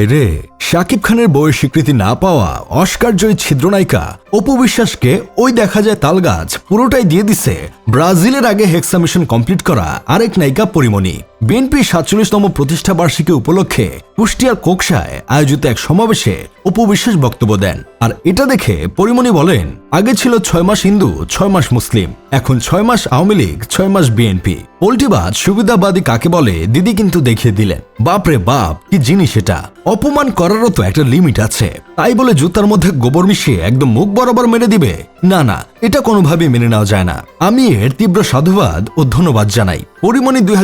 ভাই রে শাকিব খানের বইয়ের স্বীকৃতি না পাওয়া অস্কারজয়ী ছিদ্রনায়িকা অপু বিশ্বাসকে ওই দেখা যায় তালগাছ পুরোটাই দিয়ে দিছে। ব্রাজিলের আগে হেক্সা মিশন কমপ্লিট করা আরেক নায়িকা পরিমণি। বিএনপি সাতচল্লিশতম প্রতিষ্ঠা বার্ষিকী উপলক্ষে কুষ্টিয়ার কোকসায় আয়োজিত এক সমাবেশে অপু বিশ্বাস বক্তব্য দেন। আর এটা দেখে পরিমণি বলেন, আগে ছিল ছয় মাস হিন্দু, ছয় মাস মুসলিম, এখন ছয় মাস আওয়ামী লীগ, ছয় মাস বিএনপি। পোল্টিবাদ সুবিধাবাদী কাকে বলে, দিদি কিন্তু দেখিয়ে দিলেন বাপরে বাপ, কি জিনিস এটা? অপমান করারও তো একটা লিমিট আছে। তাই বলে জুতার মধ্যে গোবর মিশিয়ে একদম মুখ বরাবর মেরে দিবে? না না, এটা কোনোভাবে মেনে নেওয়া যায় না। আমি এর তীব্র সাধুবাদ ও ধন্যবাদ জানাই। পরিমণি দুই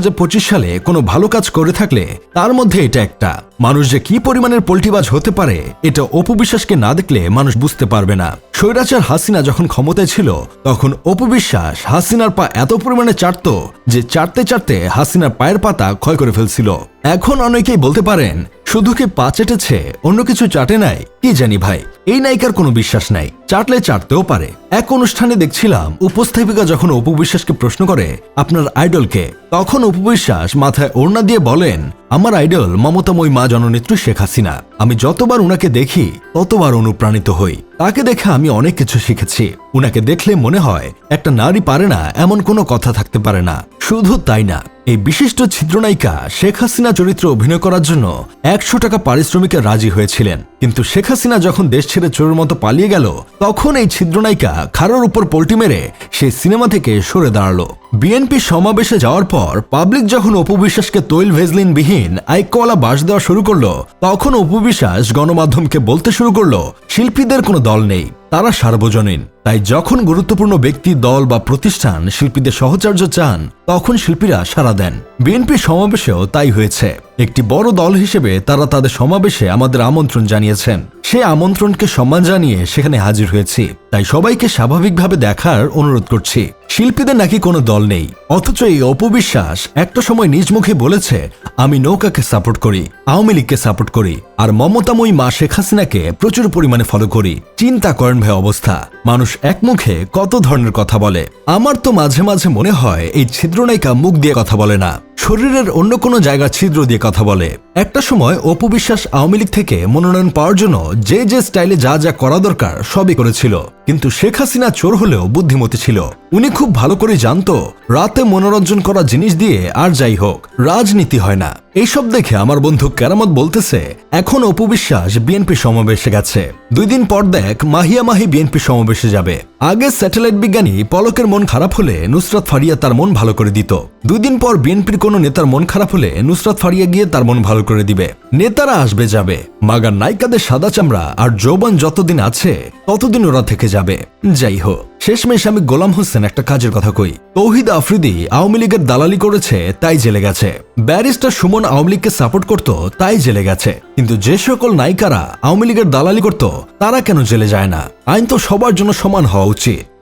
সালে কোনো ভালো কাজ করে থাকলে তার মধ্যে এটা একটা। মানুষ যে কি পরিমাণের পোল্টিবাজ হতে পারে, এটা অপু বিশ্বাসকে না দেখলে মানুষ বুঝতে পারবে না। স্বৈরাচার হাসিনা যখন ক্ষমতায় ছিল, তখন অপবিশ্বাস হাসিনার পা এত পরিমাণে চাটতো যে চাটতে চাটতে হাসিনার পায়ের পাতা ক্ষয় করে ফেলছিল। এখন অনেকেই বলতে পারেন শুধু কি পা চেটেছে, অন্য কিছু চাটে নাই। কি জানি ভাই, এই নায়িকার কোনো বিশ্বাস নাই। চাটলে চাটতেও পারে। এক অনুষ্ঠানে দেখছিলাম, উপস্থাপিকা যখন অপু বিশ্বাসকে প্রশ্ন করে, আপনার আইডলকে তখন অপু বিশ্বাস মাথায় ওড়না দিয়ে বলেন, আমার আইডল মমতাময় মা জননেত্রী শেখ হাসিনা। আমি যতবার উনাকে দেখি, ততবার অনুপ্রাণিত হই। তাকে দেখে আমি অনেক কিছু শিখেছি। উনাকে দেখলে মনে হয়, একটা নারী পারে না, এমন কোনো কথা থাকতে পারে না। শুধু তাই না। এই বিশিষ্ট ছিদ্রনায়িকা শেখ হাসিনা চরিত্রে অভিনয় করার জন্য একশো টাকা পারিশ্রমিকে রাজি হয়েছিলেন। কিন্তু শেখ হাসিনা যখন দেশ ছেড়ে চোরের মতো পালিয়ে গেল, তখন এই ছিদ্রনায়িকা খাড়ার উপর পোল্টি মেরে সেই সিনেমা থেকে সরে দাঁড়াল। বিএনপি সমাবেশে যাওয়ার পর পাবলিক যখন অপবিশ্বাসকে তৈল ভেজলিন বিহীন আইকওয়ালা বাস দেওয়া শুরু করল, তখন অপবিশ্বাস গণমাধ্যমকে বলতে শুরু করল, শিল্পীদের কোনো দল নেই। তারা সার্বজনীন। তাই যখন গুরুত্বপূর্ণ ব্যক্তি, দল বা প্রতিষ্ঠান শিল্পীদের সহচর্য চান, তখন শিল্পীরা সাড়া দেন। বিএনপি সমাবেশেও তাই হয়েছে। একটি বড় দল হিসেবে তারা তাদের সমাবেশে আমাদের আমন্ত্রণ জানিয়েছেন। সে আমন্ত্রণকে সম্মান জানিয়ে সেখানে হাজির হয়েছি। তাই সবাইকে স্বাভাবিকভাবে দেখার অনুরোধ করছি। শিল্পীদের নাকি কোনো দল নেই। অথচ এই অপবিশ্বাস একটা সময় নিজ মুখে বলেছে, আমি নৌকাকে সাপোর্ট করি, আওয়ামী লীগকে সাপোর্ট করি, আর মমতাময়ী মা শেখ হাসিনাকে প্রচুর পরিমাণে ফলো করি। চিন্তা করেন ভাই অবস্থা। মানুষ এক মুখে কত ধরনের কথা বলে? আমার তো মাঝে মাঝে মনে হয় এই ছিদ্রনায়িকা মুখ দিয়ে কথা বলে না। শরীরের অন্য কোনো জায়গা ছিদ্র দিয়ে কথা বলে। একটা সময় অপু বিশ্বাস আওয়ামী লীগ থেকে মনোনয়ন পাওয়ার জন্য যে যে স্টাইলে যা যা করা দরকার সবই করেছিল। কিন্তু শেখ হাসিনা চোর হলেও বুদ্ধিমতী ছিল। উনি খুব ভালো করে জানতো, রাতে মনোরঞ্জন করা জিনিস দিয়ে আর যাই হোক, রাজনীতি হয় না। এইসব দেখে আমার বন্ধু কেরামত বলতেছে, এখন অপু বিশ্বাস বিএনপি সমাবেশে গেছে। দুই দিন পর দেখ মাহিয়া মাহি বিএনপি সমাবেশে যাবে। আগে স্যাটেলাইট বিজ্ঞানী পলকের মন খারাপ হলে নুসরাত ফারিয়া তার মন ভালো করে দিত। দুই দিন পর বিএনপির কোনো নেতার মন খারাপ হলে নুসরাত ফারিয়া গিয়ে তার মন ভালো করে দিবে। নেতারা আসবে যাবে, মাগার নায়িকাদের সাদা চামড়া আর যৌবন যতদিন আছে, ততদিন ওরা থেকে যাবে। যাই হোক শেষমেশ আমি গোলাম হোসেন একটা কাজের কথা কই। তৌহিদ আফ্রিদি আওয়ামী লীগের দালালি করেছে, তাই জেলে গেছে। ব্যারিস্টার সুমন আওয়ামী লীগকে সাপোর্ট করত, তাই জেলে গেছে। কিন্তু যে সকল নায়িকারা আওয়ামী লীগের দালালি করত, তারা কেন জেলে যায় না? আইন তো সবার জন্য সমান হওয়া উচিত।